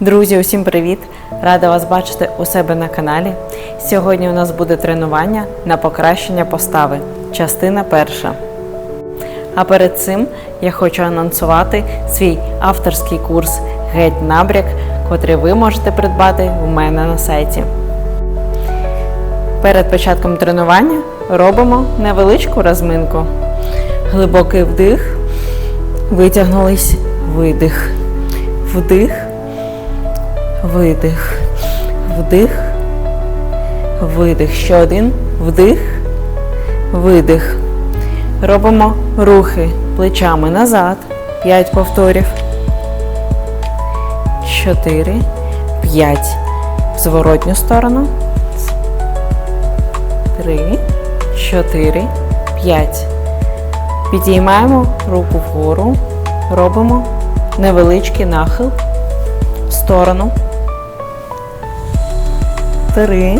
Друзі, усім привіт! Рада вас бачити у себе на каналі. Сьогодні у нас буде тренування на покращення постави, частина перша. А перед цим я хочу анонсувати свій авторський курс Геть набряк, котрий ви можете придбати у мене на сайті. Перед початком тренування робимо невеличку розминку. Глибокий вдих, витягнулись, видих, вдих, видих, вдих, видих. Ще один вдих, видих. Робимо рухи плечами назад. 5 повторів. 4, 5. В зворотню сторону. 3, 4, 5. Підіймаємо руку вгору. Робимо невеличкий нахил в сторону. 3,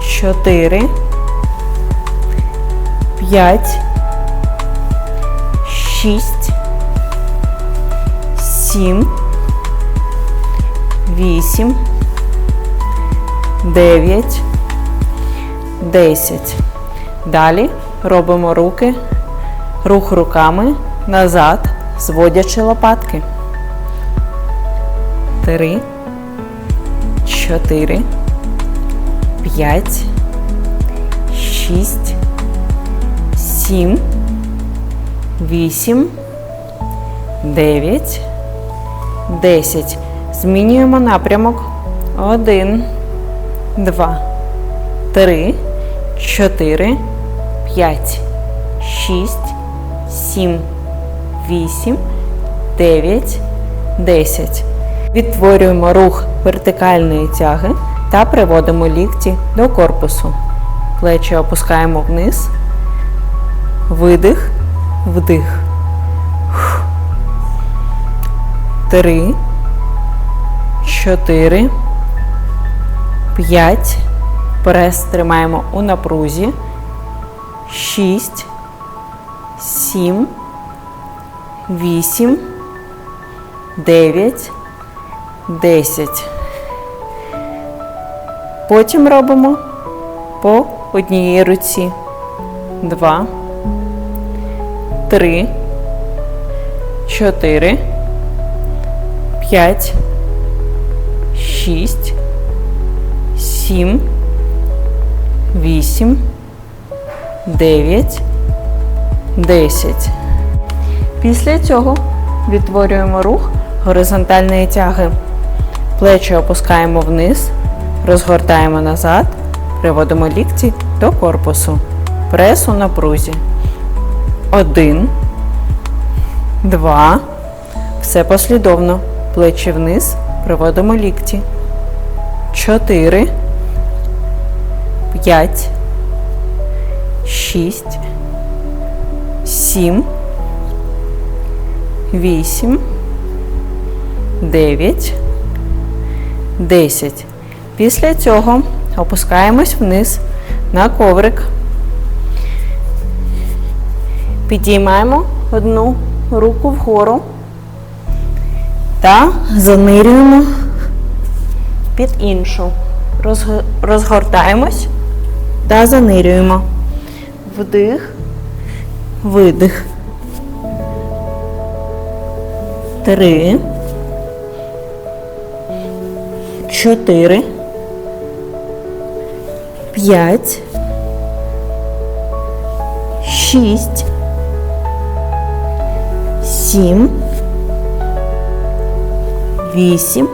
4, 5, 6, 7, 8, 9, 10. Далі робимо руки, рух руками назад, зводячи лопатки. 3, 4, 5, 6, 7, 8, 9, 10. Змінюємо напрямок. 1, 2, 3, 4, 5, 6, 7, 8, 9, 10. Відтворюємо рух вертикальної тяги та приводимо лікті до корпусу. Плечі опускаємо вниз. Видих, вдих. Три, чотири, п'ять. Прес тримаємо у напрузі. Шість, сім, вісім, дев'ять, десять. Потім робимо по однієї руці. Два, три, чотири, п'ять, шість, сім, вісім, дев'ять, десять. Після цього відтворюємо рух горизонтальної тяги. Плечі опускаємо вниз, розгортаємо назад, приводимо лікті до корпусу. Прес у напрузі. Один, два. Все послідовно. Плечі вниз, приводимо лікті. Чотири, п'ять, шість, сім, вісім, дев'ять, десять. Після цього опускаємось вниз на коврик. Підіймаємо одну руку вгору та занирюємо під іншу. Розгортаємось та занирюємо. Вдих, видих. Три. Чотири. П'ять. Шість. Сім. Вісім.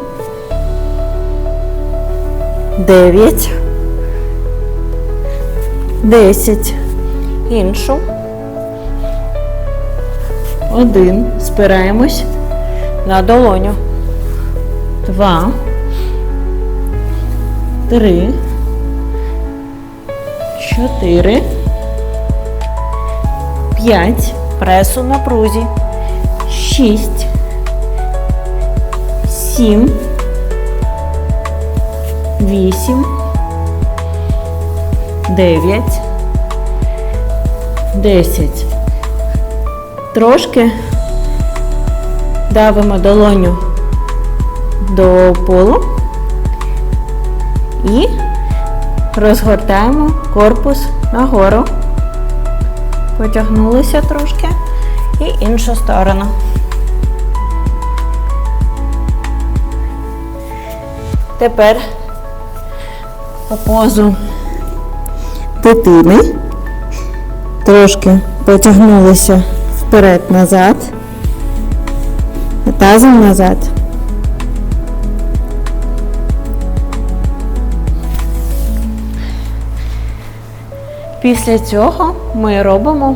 Дев'ять. Десять. Іншу. Один. Спираємось на долоню. Два. Три. Чотири. П'ять. Пресу на прузі. Шість. Сім. Вісім. Дев'ять. Десять. Трошки давимо долоню до полу і розгортаємо корпус нагору. Потягнулися трошки і іншу сторону. Тепер по позу дитини трошки потягнулися вперед-назад, тазом назад. Після цього ми робимо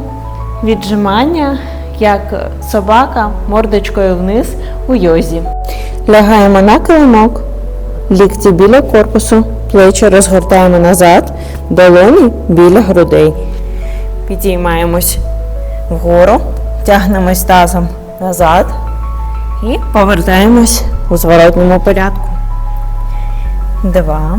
віджимання, як собака мордочкою вниз у йозі. Лягаємо на килимок, лікті біля корпусу, плечі розгортаємо назад, долоні біля грудей. Підіймаємось вгору, тягнемось тазом назад і повертаємось у зворотньому порядку. Два.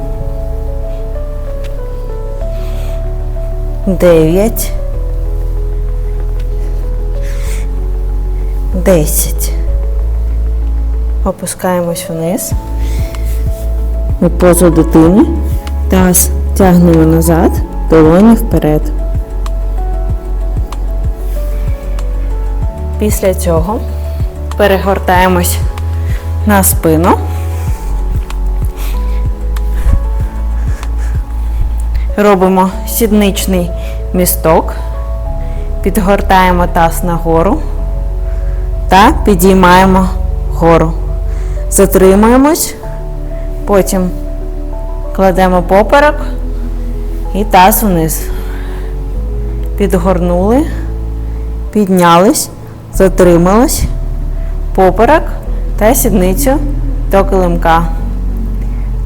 Дев'ять. Десять. Опускаємось вниз. У позу дитини. Таз тягнемо назад, долоні вперед. Після цього перегортаємось на спину. Робимо сідничний місток, підгортаємо таз нагору та підіймаємо гору. Затримуємось, потім кладемо поперек і таз вниз. Підгорнули, піднялись, затримались, поперек та сідницю до килимка.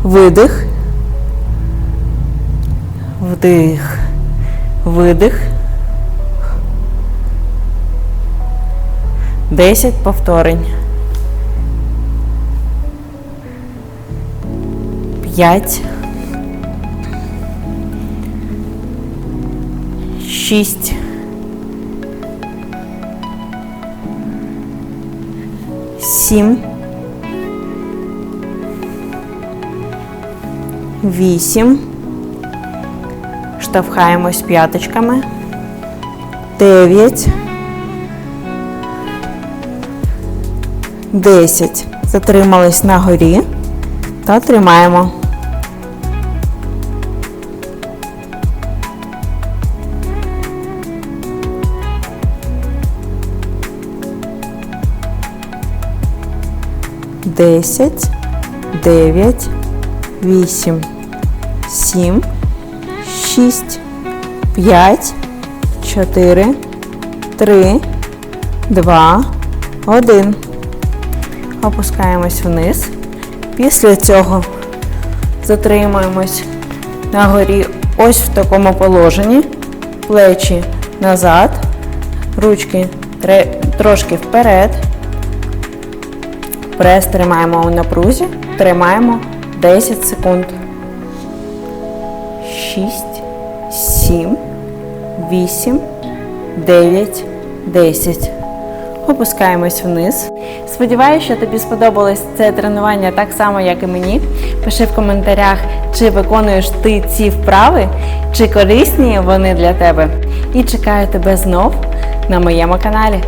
Видих. Вдих, видих. 10 повторень. 5 6 7 8 Штовхаємось п'яточками. 9 10 Затримались на горі та тримаємо. Десять, дев'ять, вісім, сім, шість, п'ять, чотири, три, два, один. Опускаємось вниз. Після цього затримуємось на горі ось в такому положенні. Плечі назад, ручки трошки вперед. Прес тримаємо у напрузі, тримаємо 10 секунд. 6, 7, 8, 9, 10. Опускаємось вниз. Сподіваюся, що тобі сподобалось це тренування так само, як і мені. Пиши в коментарях, чи виконуєш ти ці вправи, чи корисні вони для тебе. І чекаю тебе знов на моєму каналі.